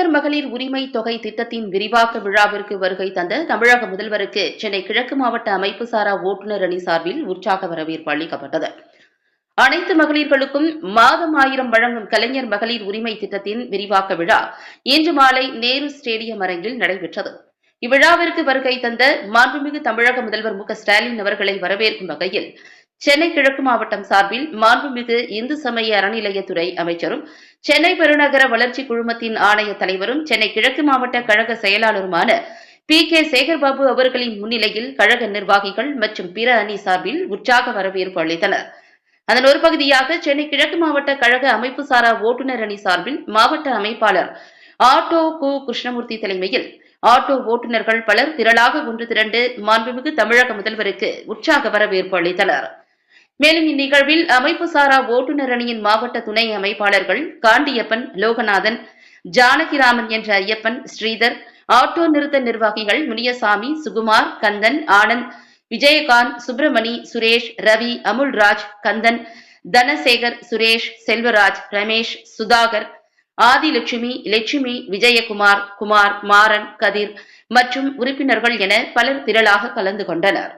கலைஞர் மகளிர் உரிமை தொகை திட்டத்தின் விரிவாக்க விழாவிற்கு வருகை தந்த தமிழக முதல்வருக்கு சென்னை கிழக்கு மாவட்ட அமைப்பு சாரா ஓட்டுநர் அணி சார்பில் உற்சாக வரவேற்பு அளிக்கப்பட்டது. அனைத்து மகளிர்களுக்கும் மாதம் ஆயிரம் வழங்கும் கலைஞர் மகளிர் உரிமை திட்டத்தின் விரிவாக்க விழா இன்று மாலை நேரு ஸ்டேடியம் அரங்கில் நடைபெற்றது. இவ்விழாவிற்கு வருகை தந்த மாண்புமிகு தமிழக முதல்வர் மு ஸ்டாலின் அவர்களை வரவேற்கும் வகையில் சென்னை கிழக்கு மாவட்டம் சார்பில் மாண்புமிகு இந்து சமய அறநிலையத்துறை அமைச்சரும் சென்னை பெருநகர வளர்ச்சி குழுமத்தின் ஆணைய தலைவரும் சென்னை கிழக்கு மாவட்ட கழக செயலாளருமான பி. கே. சேகர்பாபு அவர்களின் முன்னிலையில் கழக நிர்வாகிகள் மற்றும் பிற அணி சார்பில் உற்சாக வரவேற்பு அளித்தனர். அதன் ஒரு பகுதியாக சென்னை கிழக்கு மாவட்ட கழக அமைப்பு சாரா ஓட்டுநர் அணி சார்பில் மாவட்ட அமைப்பாளர் ஆட்டோ கு. கிருஷ்ணமூர்த்தி தலைமையில் ஆட்டோ ஓட்டுநர்கள் பலர் திரளாக ஒன்று திரண்டு மாண்புமிகு தமிழக முதல்வருக்கு உற்சாக வரவேற்பு அளித்தனர். மேலும் இந்நிகழ்வில் அமைப்பு சாரா ஓட்டுநர் அணியின் மாவட்ட துணை அமைப்பாளர்கள் காண்டியப்பன் லோகநாதன் ஜானகிராமன் என்ற ஐயப்பன் ஸ்ரீதர் ஆட்டோ நிறுத்த நிர்வாகிகள் முனியசாமி சுகுமார் கந்தன் ஆனந்த் விஜயகாந்த் சுப்பிரமணி சுரேஷ் ரவி அமுல்ராஜ் கந்தன் தனசேகர் சுரேஷ் செல்வராஜ் ரமேஷ் சுதாகர் ஆதிலட்சுமி லட்சுமி விஜயகுமார் குமார் மாறன் கதிர் மற்றும் உறுப்பினர்கள் என பலர் திரளாக கலந்து கொண்டனர்.